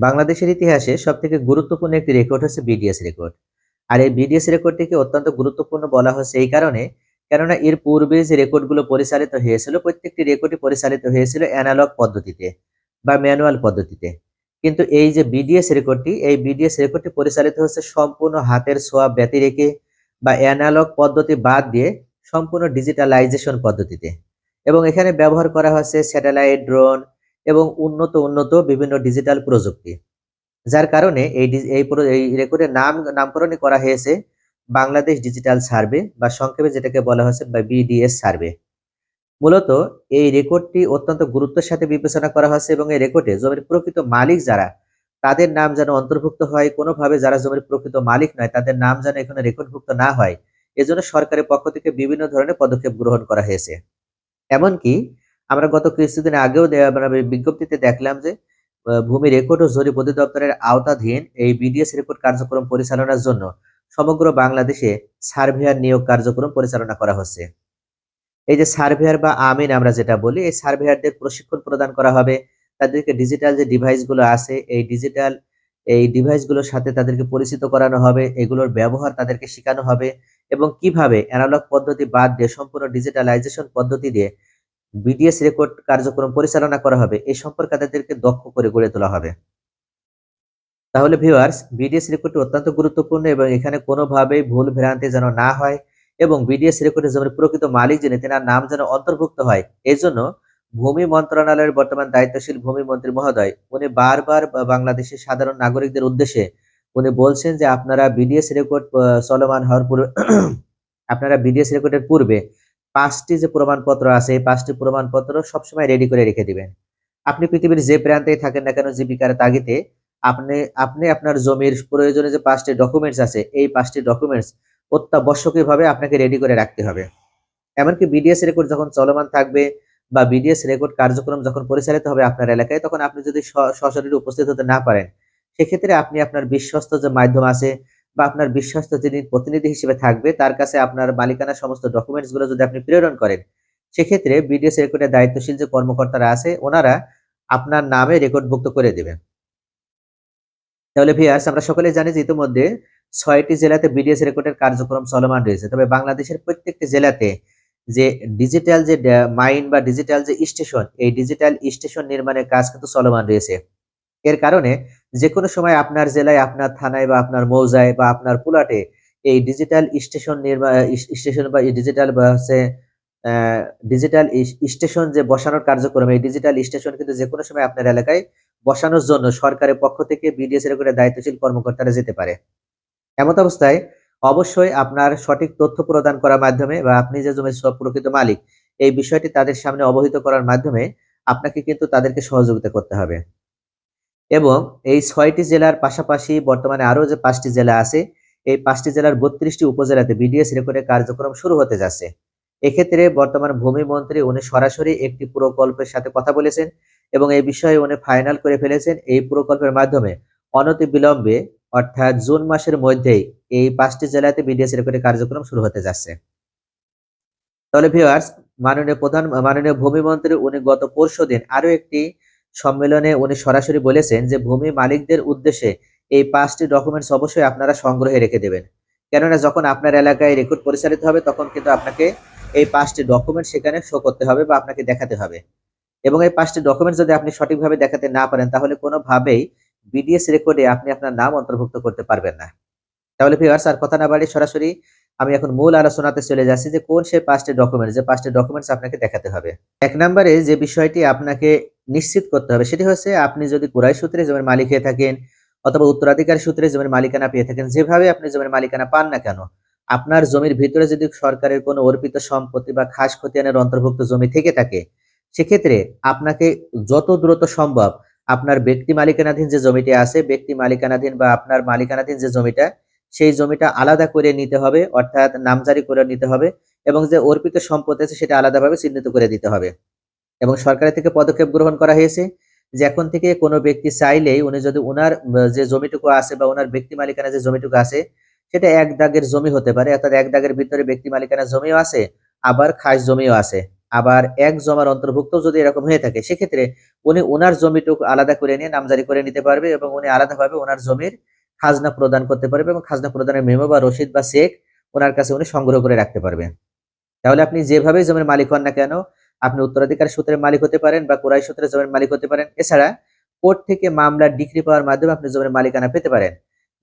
বাংলাদেশের ইতিহাসে সবথেকে গুরুত্বপূর্ণ একটি রেকর্ড হচ্ছে বিডিএস রেকর্ড আর এই বিডিএস রেকর্ডটিকে অত্যন্ত গুরুত্বপূর্ণ বলা হচ্ছে এই কারণে, কেননা এর পূর্বে যে রেকর্ডগুলো পরিচালিত হয়েছিল, প্রত্যেকটি রেকর্ডই পরিচালিত হয়েছিল অ্যানালগ পদ্ধতিতে বা ম্যানুয়াল পদ্ধতিতে। কিন্তু এই যে বিডিএস রেকর্ডটি এই বিডিএস রেকর্ডটি পরিচালিত হচ্ছে সম্পূর্ণ হাতের ছোঁয়া ব্যতি রেখে বা অ্যানালগ পদ্ধতি বাদ দিয়ে সম্পূর্ণ ডিজিটালাইজেশন পদ্ধতিতে। এবং এখানে ব্যবহার করা হচ্ছে স্যাটেলাইট ড্রোন এবং উন্নত উন্নত বিভিন্ন ডিজিটাল প্রযুক্তি। যার কারণে এই এই রেকর্ডের নাম নামকরণই করা হয়েছে বাংলাদেশ ডিজিটাল সার্ভে বা সংক্ষেপে যেটাকে বলা হয়েছে বা বিডিএস সার্ভে মূলত এই রেকর্ডটি অত্যন্ত গুরুত্বের সাথে বিবেচনা করা হয়েছে এবং এই রেকর্ডে জমির প্রকৃত মালিক যারা, তাদের নাম যেন অন্তর্ভুক্ত হয়, কোনোভাবে যারা জমির প্রকৃত মালিক নয়, তাদের নাম যেন এখানে রেকর্ডভুক্ত না হয়, এজন্য সরকারের পক্ষ থেকে বিভিন্ন ধরনের পদক্ষেপ গ্রহণ করা হয়েছে। এমনকি আমরা গত কিছুদিন আগেও বিজ্ঞপ্তিতে দেখলাম যে ভূমি রেকর্ড ও জরিপ অধিদপ্তরের আওতাধীন এই বিডিএস রেকর্ড কার্যক্রম পরিচালনার জন্য সমগ্র বাংলাদেশে সার্ভেয়ার নিয়োগ কার্যক্রম পরিচালনা করা হচ্ছে। এই যে সার্ভেয়ার বা আমিন আমরা যেটা বলি, এই সার্ভেয়ারদের প্রশিক্ষণ প্রদান করা হবে। তাদেরকে ডিজিটাল যে ডিভাইসগুলো আছে, এই ডিজিটাল, এই ডিভাইসগুলোর সাথে তাদেরকে পরিচিত করানো হবে, এগুলোর ব্যবহার তাদেরকে শেখানো হবে এবং কীভাবে অ্যানালগ পদ্ধতি বাদ দিয়ে, সম্পূর্ণ ডিজিটালাইজেশন পদ্ধতি দিয়ে বিডিএস রেকর্ড কার্যক্রম পরিচালনা করা হবে এই সম্পর্কে তাদেরকে দক্ষ করে গড়ে তোলা হবে। তাহলে ভিউয়ার্স বিডিএস রেকর্ডটি অত্যন্ত গুরুত্বপূর্ণ এবং এখানে কোনোভাবেই ভুল ভ্রান্তি যেন না হয় এবং বিডিএস রেকর্ডের জমির প্রকৃত মালিক যিনি, তেনার নাম যেন অন্তর্ভুক্ত হয় এই জন্য ভূমি মন্ত্রণালয়ের বর্তমান দায়িত্বশীল ভূমি মন্ত্রী মহোদয়, উনি বারবার বাংলাদেশের সাধারণ নাগরিকদের উদ্দেশ্যে উনি বলছেন যে আপনারা বিডিএস রেকর্ড চলমান হওয়ার পূর্বে, আপনারা বিডিএস রেকর্ডের পূর্বে পাঁচটি যে প্রমাণপত্র আছে, এই পাঁচটি প্রমাণপত্র সবসময় রেডি করে রেখে দিবেন। আপনি পৃথিবীর যে প্রান্তেই থাকেন না কেন, জীবিকার তাগিদে আপনি আপনি আপনার জমির প্রয়োজনে যে পাঁচটি ডকুমেন্টস আছে, এই পাঁচটি ডকুমেন্টস অত্যাবশ্যকীয়ভাবে আপনাকে রেডি করে রাখতে হবে। এমনকি বিডিএস রেকর্ড যখন চলমান থাকবে বা বিডিএস রেকর্ড কার্যক্রম যখন পরিচালিত হবে আপনার এলাকায়, তখন আপনি যদি সশরীরে উপস্থিত হতে না পারেন, সেক্ষেত্রে আপনি আপনার বিশ্বস্ত যে মাধ্যম আছে বা আপনার বিশ্বস্ত যিনি প্রতিনিধি হিসেবে থাকবে, তার কাছে আপনার মালিকানা সমস্ত ডকুমেন্টসগুলো যদি আপনি প্রেরণ করেন, সেক্ষেত্রে বিডিএস রেকর্ডের দায়িত্বশীল যে কর্মকর্তারা আছে, ওনারা আপনার নামে রেকর্ডভুক্ত করে দেবেন। তাহলে ভিয়ার্স আমরা সকলে জানি যে ইতিমধ্যে ছয়টি জেলাতে বিডিএস রেকর্ডের কার্যক্রম চলমান রয়েছে। তবে বাংলাদেশের প্রত্যেকটি জেলাতে যে ডিজিটাল যে মাইন বা ডিজিটাল যে স্টেশন, এই ডিজিটাল স্টেশন নির্মাণের কাজ কিন্তু চলমান রয়েছে। এর কারণে যে কোনো সময় আপনার জেলায়, আপনার থানায় বা আপনার মৌজায় বা আপনার পুলাটে এই ডিজিটাল স্টেশন নির্মাণ স্টেশন বা ডিজিটাল বা হচ্ছে ডিজিটাল স্টেশন যে বসানোর কার্যক্রম, এই ডিজিটাল স্টেশন কিন্তু যে কোনো সময় আপনার এলাকায় বসানোর জন্য সরকারের পক্ষ থেকে বিডিএস এর করে দায়িত্বশীল কর্মকর্তারা যেতে পারে। এমত অবস্থায় অবশ্যই আপনার সঠিক তথ্য প্রদান করার মাধ্যমে বা আপনি যে জমির প্রকৃত মালিক, এই বিষয়টি তাদের সামনে অবহিত করার মাধ্যমে আপনাকে কিন্তু তাদেরকে সহযোগিতা করতে হবে। এবং এই ছয়টি জেলার পাশাপাশি বর্তমানে আরও যে পাঁচটি জেলা আছে, এই পাঁচটি জেলার বত্রিশটি উপজেলাতে বিডিএস রেকর্ডের কার্যক্রম শুরু হতে যাচ্ছে। এক্ষেত্রে বর্তমান ভূমি মন্ত্রী উনি সরাসরি একটি প্রকল্পের সাথে কথা বলেছেন এবং এই বিষয়ে উনি ফাইনাল করে ফেলেছেন। এই প্রকল্পের মাধ্যমে অনতি বিলম্বে অর্থাৎ জুন মাসের মধ্যেই এই পাঁচটি জেলাতে বিডিএস রেকর্ডের কার্যক্রম শুরু হতে যাচ্ছে। তাহলে ভিউয়ার্স মাননীয় প্রধান, মাননীয় ভূমি মন্ত্রী উনি গত পরশু দিন আরও একটি সম্মেলনে উনি সরাসরি বলেছেন যে ভূমি মালিকদের উদ্দেশ্যে এই পাঁচটি ডকুমেন্টস অবশ্যই আপনারা সংগ্রহে রেখে দেবেন। কেননা যখন আপনার এলাকায় রেকর্ড পরিচালিত হবে, তখন কিন্তু আপনাকে এই পাঁচটি ডকুমেন্ট সেখানে শো করতে হবে বা আপনাকে দেখাতে হবে। এবং এই পাঁচটি ডকুমেন্ট যদি আপনি সঠিকভাবে দেখাতে না পারেন, তাহলে কোনোভাবেই বিডিএস রেকর্ডে আপনি আপনার নাম অন্তর্ভুক্ত করতে পারবেন না। তাহলে ভিউয়ার্স আর কথা না বাড়ি সরাসরি আমি এখন মূল আলোচনাতে চলে যাচ্ছি যে কোন সেই পাঁচটি ডকুমেন্ট যে পাঁচটি ডকুমেন্টস আপনাকে দেখাতে হবে। এক নম্বরে যে বিষয়টি আপনাকে নিশ্চিত করতে হবে, সেটি হচ্ছে আপনি যদি কুরাই সূত্রে জমির মালিক হয়ে থাকেন অথবা উত্তরাধিকার সূত্রে জমির মালিকানা পেয়ে থাকেন, যেভাবে আপনি জমির মালিকানা পান না কেন, আপনার জমির ভিতরে যদি সরকারের কোনো অর্পিত সম্পত্তি বা খাস খতিয়ানের অন্তর্ভুক্ত জমি থেকে থাকে, সেক্ষেত্রে আপনাকে যত দ্রুত সম্ভব আপনার ব্যক্তি মালিকানাধীন যে জমিটি আছে, ব্যক্তি মালিকানাধীন বা আপনার মালিকানাধীন যে জমিটা সেই জমিটা আলাদা করে নিতে হবে, অর্থাৎ নামজারি করে নিতে হবে এবং যে অর্পিত সম্পদ আছে সেটা আলাদাভাবে চিহ্নিত করে দিতে হবে। এবং সরকারের থেকে পদক্ষেপ গ্রহণ করা হয়েছে যে এখন থেকে কোনো ব্যক্তি চাইলেই উনি যদি ওনার যে জমিটুকু আছে বা ওনার ব্যক্তি মালিকানা যে জমিটুকু আছে, সেটা এক দাগের জমি হতে পারে, অর্থাৎ এক দাগের ভিতরে ব্যক্তি মালিকানা জমিও আছে, আবার খাস জমিও আছে, আবার এক জমার অন্তর্ভুক্ত যদি এরকম হয়ে থাকে, সেক্ষেত্রে উনি ওনার জমিটুকু আলাদা করে নিয়ে নামজারি করে নিতে পারবে এবং উনি আলাদাভাবে ওনার জমির খাজনা প্রদান করতে পারবে এবং খাজনা প্রদানের মেমো বা রসিদ বা চেক ওনার কাছে উনি সংগ্রহ করে রাখতে পারবেন তাহলে আপনি যেভাবে জমির মালিক হন না কেন, আপনি উত্তরাধিকার সূত্রে মালিক হতে পারেন বা কোরাই সূত্রে জমির মালিক হতে পারেন, এছাড়া কোর্ট থেকে মামলার ডিগ্রি পাওয়ার মাধ্যমে আপনি জমির মালিকানা পেতে পারেন।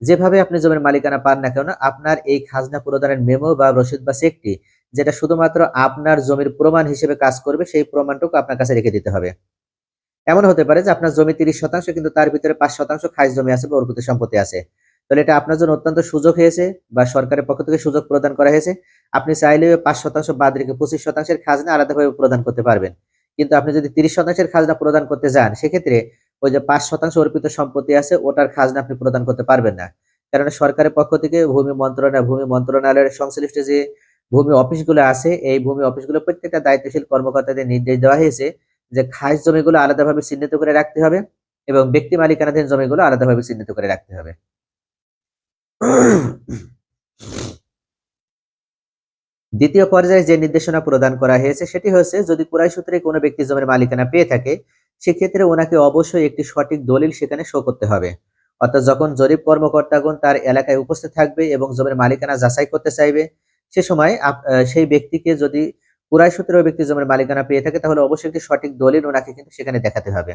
যেভাবে আপনি জমির মালিকানা পান না কেন, আপনার এই খাজনা প্রদানের মেমো বা রসিদ বা চেকটি, যেটা শুধুমাত্র আপনার জমির প্রমাণ হিসেবে কাজ করবে, সেই প্রমাণটুকু আপনার কাছে রেখে দিতে হবে। এমন হতে পারে যে আপনার জমি তিরিশ শতাংশ, কিন্তু তার ভিতরে পাঁচ শতাংশ খাস জমি আছে বা অর্পিত সম্পত্তি আছে। তাহলে এটা আপনার জন্য অত্যন্ত সুযোগ হয়েছে বা সরকারের পক্ষ থেকে সুযোগ প্রদান করা হয়েছে। আপনি চাইলে পাঁচ শতাংশ বাদ রেখে পঁচিশ শতাংশের খাজনা আলাদাভাবে প্রদান করতে পারবেন। কিন্তু আপনি যদি তিরিশ শতাংশের খাজনা প্রদান করতে যান, সেক্ষেত্রে ওই যে পাঁচ শতাংশ অর্পিত সম্পত্তি আছে, ওটার খাজনা আপনি প্রদান করতে পারবেন না। কারণ সরকারের পক্ষ থেকে ভূমি মন্ত্রণালয়, ভূমি মন্ত্রণালয়ের সংশ্লিষ্ট যে ভূমি অফিসগুলো আছে, এই ভূমি অফিসগুলো প্রত্যেকটা দায়িত্বশীল কর্মকর্তাদের নির্দেশ দেওয়া হয়েছে যে খাস জমিগুলো আলাদাভাবে চিহ্নিত করে রাখতে হবে এবং ব্যক্তি মালিকানাধীন জমিগুলো আলাদাভাবে চিহ্নিত করে রাখতে হবে। দ্বিতীয় পর্যায়ে যে নির্দেশনা প্রদান করা হয়েছে, সেটি হচ্ছে যদি কুরাই সূত্রে কোনো ব্যক্তি জমির মালিকানা পেয়ে থাকে, সেক্ষেত্রে ওনাকে অবশ্যই একটি সঠিক দলিল সেখানে শো করতে হবে। অর্থাৎ যখন জরিপ কর্মকর্তাগণ তার এলাকায় উপস্থিত থাকবে এবং জমির মালিকানা যাচাই করতে চাইবে, সে সময় সেই ব্যক্তিকে যদি কুরাই সূত্রে ওই ব্যক্তি জমির মালিকানা পেয়ে থাকে, তাহলে অবশ্যই একটি সঠিক দলিল ওনাকে কিন্তু সেখানে দেখাতে হবে।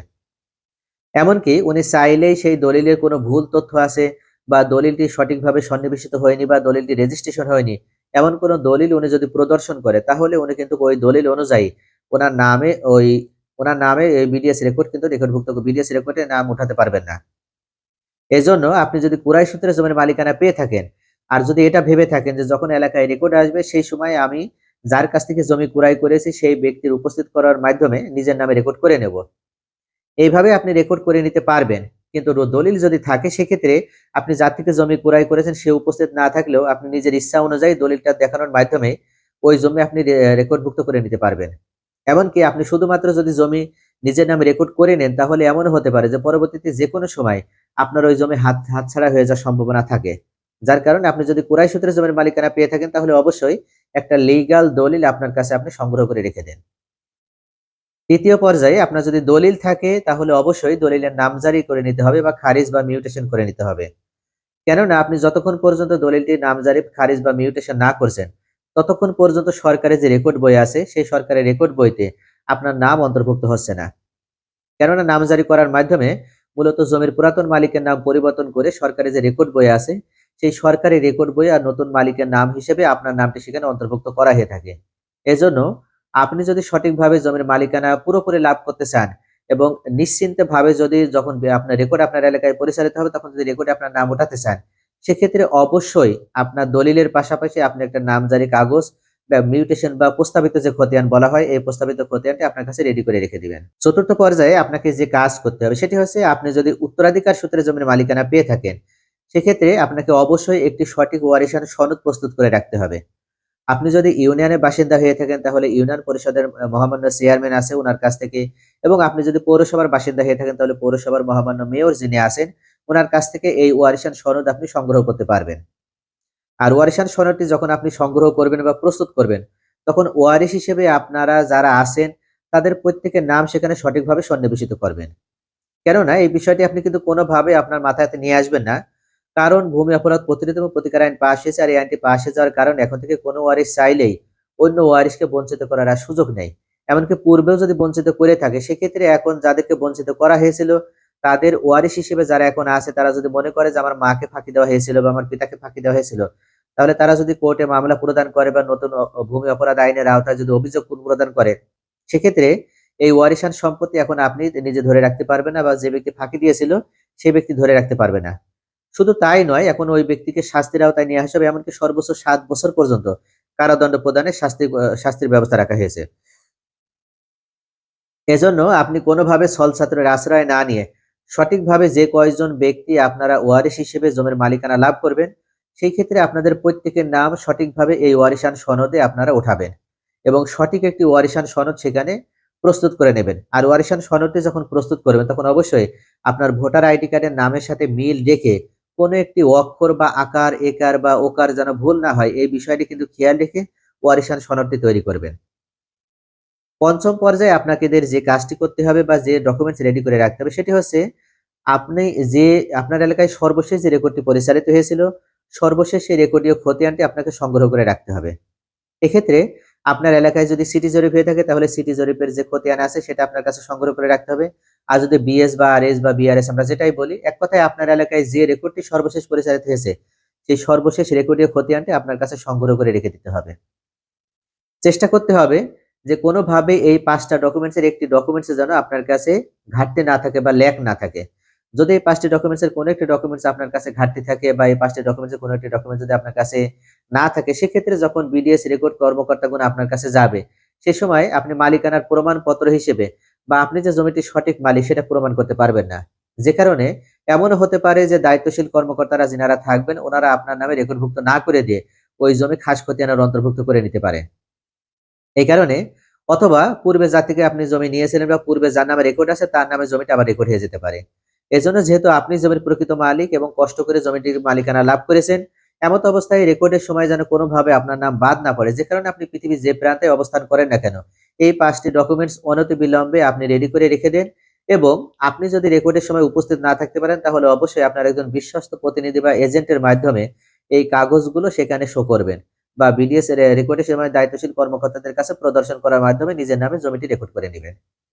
এমনকি উনি চাইলেই সেই দলিলের কোনো ভুল তথ্য আছে বা দলিলটি সঠিকভাবে সন্নিবেশিত হয়নি বা দলিলটি রেজিস্ট্রেশন হয়নি, এমন কোনো দলিল উনি যদি প্রদর্শন করে, তাহলে উনি কিন্তু ওই দলিল অনুযায়ী ওনার নামে ওই, ওনার নামে এই বিডিএস রেকর্ড কিন্তু রেকর্ডভুক্ত বিডিএস রেকর্ডে নাম উঠাতে পারবেন না। এজন্য আপনি যদি কুরাই সূত্রে জমির মালিকানা পেয়ে থাকেন, আর যদি এটা ভেবে থাকেন যে যখন এলাকায় রেকর্ড আসবে, সেই সময় আমি যার কাছ থেকে জমি কুরাই করেছি, সেই ব্যক্তির উপস্থিত করার মাধ্যমে নিজের নামে রেকর্ড করে নেব। এইভাবে আপনি রেকর্ড করে নিতে পারবেন। কিন্তু দলিল যদি থাকে, সেক্ষেত্রে আপনি যার থেকে জমি কুরাই করেছেন, সে উপস্থিত না থাকলেও আপনি নিজের ইচ্ছা অনুযায়ী দলিলটা দেখানোর মাধ্যমে ওই জমি আপনি রেকর্ডভুক্ত করে নিতে পারবেন। এমনকি আপনি শুধুমাত্র যদি জমি নিজের নামে রেকর্ড করে নেন, তাহলে এমনও হতে পারে যে পরবর্তীতে যে কোনো সময় আপনার ওই জমি হাত হাতছাড়া হয়ে যাওয়ার সম্ভাবনা থাকে। যার কারণে আপনি যদি কুরাই সূত্রে জমির মালিকানা পেয়ে থাকেন, তাহলে অবশ্যই একটা লিগাল দলিল আপনার কাছে আপনি সংগ্রহ করে রেখে দেন। তৃতীয় পর্যায়ে আপনার যদি দলিল থাকে, তাহলে অবশ্যই দলিলের নামজারি করে নিতে হবে বা খারিজ বা মিউটেশন করে নিতে হবে। কেননা আপনি যতক্ষণ পর্যন্ত দলিলটি নামজারি খারিজ বা মিউটেশন না করছেন, ততক্ষণ পর্যন্ত সরকারের যে রেকর্ড বই আছে, সেই সরকারের রেকর্ড বইতে আপনার নাম অন্তর্ভুক্ত হচ্ছে না। কেননা নামজারি করার মাধ্যমে মূলত জমির পুরাতন মালিকের নাম পরিবর্তন করে সরকারের যে রেকর্ড বই আছে সেই সরকারি রেকর্ড বই আর নতুন মালিকের নাম হিসেবে আপনার নামটি সেখানে অন্তর্ভুক্ত করা হয়ে থাকে। এজন্য আপনি যদি সঠিকভাবে জমির মালিকানা পুরোপুরি লাভ করতে চান এবং নিশ্চিন্তে ভাবে যদি যখন আপনার রেকর্ড আপনার এলাকায় পরিচালিত হবে, তখন যদি রেকর্ডে আপনার নাম উঠাতে চান, সেক্ষেত্রে অবশ্যই আপনার দলিলের পাশাপাশি আপনি একটা নামজারি কাগজ বা মিউটেশন বা প্রস্তাবিত যে খতিয়ান বলা হয়, এই প্রস্তাবিত খতিয়ানটি আপনার কাছে রেডি করে রেখে দিবেন। চতুর্থ পর্যায়ে আপনাকে যে কাজ করতে হবে, সেটি হচ্ছে আপনি যদি উত্তরাধিকার সূত্রে জমির মালিকানা পেয়ে থাকেন সেক্ষেত্রে আপনাকে অবশ্যই একটি সঠিক ওয়ারিশান সনদ প্রস্তুত করে রাখতে হবে। আপনি যদি ইউনিয়নের বাসিন্দা হয়ে থাকেন, তাহলে ইউনিয়ন পরিষদের মহামান্য চেয়ারম্যান আছে ওনার কাছ থেকে এবং আপনি যদি পৌরসভার বাসিন্দা হয়ে থাকেন, তাহলে পৌরসভার মহামান্য মেয়র যিনি আছেন ওনার কাছ থেকে এই ওয়ারিশান সনদ আপনি সংগ্রহ করতে পারবেন। আর ওয়ারিশান সনদটি যখন আপনি সংগ্রহ করবেন বা প্রস্তুত করবেন, তখন ওয়ারিশ হিসেবে আপনারা যারা আছেন, তাদের প্রত্যেকের নাম সেখানে সঠিকভাবে সন্নিবেশিত করবেন। কেননা, এই বিষয়টি আপনি কিন্তু কোনোভাবে আপনার মাথায় নিয়ে আসবেন না। কারণ ভূমি অপরাধ প্রতিরোধ এবং প্রতিকার আইন পাশ হয়েছে আর এই আইনটি পাশ হয়ে যাওয়ার কারণে এখন থেকে কোনো ওয়ারিশ চাইলেই অন্য ওয়ারিশকে বঞ্চিত করার আর সুযোগ নেই। এমনকি পূর্বেও যদি বঞ্চিত করে থাকে, সেক্ষেত্রে এখন যাদেরকে বঞ্চিত করা হয়েছিল, তাদের ওয়ারিশ হিসেবে যারা এখন আছে, তারা যদি মনে করে যে আমার মাকে ফাঁকি দেওয়া হয়েছিল বা আমার পিতাকে ফাঁকি দেওয়া হয়েছিল, তাহলে তারা যদি কোর্টে মামলা প্রদান করে বা নতুন ভূমি অপরাধ আইনের আওতায় যদি অভিযোগ প্রদান করে, সেক্ষেত্রে এই ওয়ারিশান সম্পত্তি এখন আপনি নিজে ধরে রাখতে পারবেন না বা যে ব্যক্তি ফাঁকি দিয়েছিল সেই ব্যক্তি ধরে রাখতে পারবে না। শুধু তাই নয়, এখন ওই ব্যক্তিকে শাস্তির আওতায় নিয়ে আসা হবে, এমনকি সর্বোচ্চ সাত বছর পর্যন্ত কারাদণ্ড প্রদানের শাস্তি শাস্তির ব্যবস্থা রাখা হয়েছে। এজন্য আপনি কোনোভাবে ছল ছাত্রের আশ্রয় না নিয়ে সঠিকভাবে যে কয়েকজন ব্যক্তি আপনারা ওয়ারিশ হিসেবে জমির মালিকানা লাভ করবেন, সেই ক্ষেত্রে আপনাদের প্রত্যেকের নাম সঠিকভাবে এই ওয়ারিশান সনদে আপনারা উঠাবেন এবং সঠিক একটি ওয়ারিশান সনদ সেখানে প্রস্তুত করে নেবেন। আর ওয়ারিশান সনদটি যখন প্রস্তুত করবেন, তখন অবশ্যই আপনার ভোটার আইডি কার্ডের নামের সাথে মিল রেখে কোনো একটি অক্ষর বা আকার, একার বা ওকার যেন ভুল না হয়, এই বিষয়টি কিন্তু খেয়াল রেখে ওয়ারিশান সনদটি তৈরি করবেন। পঞ্চম পর্যায়ে আপনাকেদের যে কাজটি করতে হবে বা যে ডকুমেন্টস রেডি করে রাখতে হবে সেটি হচ্ছে, আপনি যে, আপনার এলাকায় সর্বশেষ যে রেকর্ডটি পরিচালিত হয়েছিল, সর্বশেষ সেই রেকর্ডীয় খতিয়ানটি আপনাকে সংগ্রহ করে রাখতে হবে। এক্ষেত্রে আপনার এলাকায় যদি সিটি জরিপ হয়ে থাকে, তাহলে সিটি জরিপের যে খতিয়ান আছে, সেটা আপনার কাছে সংগ্রহ করে রাখতে হবে। আর যদি বিএস বা আর এস বা বিআরএস আমরা যেটাই বলি, এক কথায় আপনার এলাকায় যে রেকর্ডটি সর্বশেষ পরিচালিত হয়েছে, সেই সর্বশেষ রেকর্ডীয় খতিয়ানটি আপনার কাছে সংগ্রহ করে রেখে দিতে হবে। চেষ্টা করতে হবে যে কোনোভাবে এই পাঁচটা ডকুমেন্টসের একটি ডকুমেন্টস যেন আপনার কাছে ঘাটতি না থাকে বা ল্যাক না থাকে। যদি এই পাঁচটি ডকুমেন্টসের কোনো একটি ডকুমেন্টস আপনার কাছে ঘাটতি থাকে বা এই পাঁচটি ডকুমেন্টসের কোনো একটি ডকুমেন্ট যদি আপনার কাছে না থাকে, সেক্ষেত্রে যখন বিডিএস রেকর্ড কর্মকর্তাগুলো আপনার কাছে যাবে, সে সময় আপনি মালিকানার প্রমাণপত্র হিসেবে বা আপনি যে জমিটি সঠিক মালিক সেটা প্রমাণ করতে পারবেন না। যে কারণে এমনও হতে পারে যে দায়িত্বশীল কর্মকর্তারা যিনারা থাকবেন, ওনারা আপনার নামে রেকর্ডভুক্ত না করে দিয়ে ওই জমি খাস খতিয়ানের অন্তর্ভুক্ত করে নিতে পারে। এই কারণে অথবা পূর্বে যার থেকে আপনি জমি নিয়েছিলেন বা পূর্বে যার নামে রেকর্ড আছে, তার নামে জমিটা আবার রেকর্ড হয়ে যেতে পারে। এজন্য যেহেতু আপনি জমির প্রকৃত মালিক এবং কষ্ট করে জমিটির মালিকানা লাভ করেছেন, এমত অবস্থায় রেকর্ডের সময় যেন কোনোভাবে আপনার নাম বাদ না পড়ে। যে কারণে আপনি পৃথিবীর যে প্রান্তে অবস্থান করেন না কেন, এই পাঁচটি ডকুমেন্টস অনতি বিলম্বে আপনি রেডি করে রেখে দেন এবং আপনি যদি রেকর্ডের সময় উপস্থিত না থাকতে পারেন, তাহলে অবশ্যই আপনার একজন বিশ্বস্ত প্রতিনিধি বা এজেন্টের মাধ্যমে এই কাগজগুলো সেখানে শো করবেন বা বিডিএস রেকর্ডের সময় দায়িত্বশীল কর্মকর্তাদের কাছে প্রদর্শন করার মাধ্যমে নিজের নামে জমিটি রেকর্ড করে নেবেন।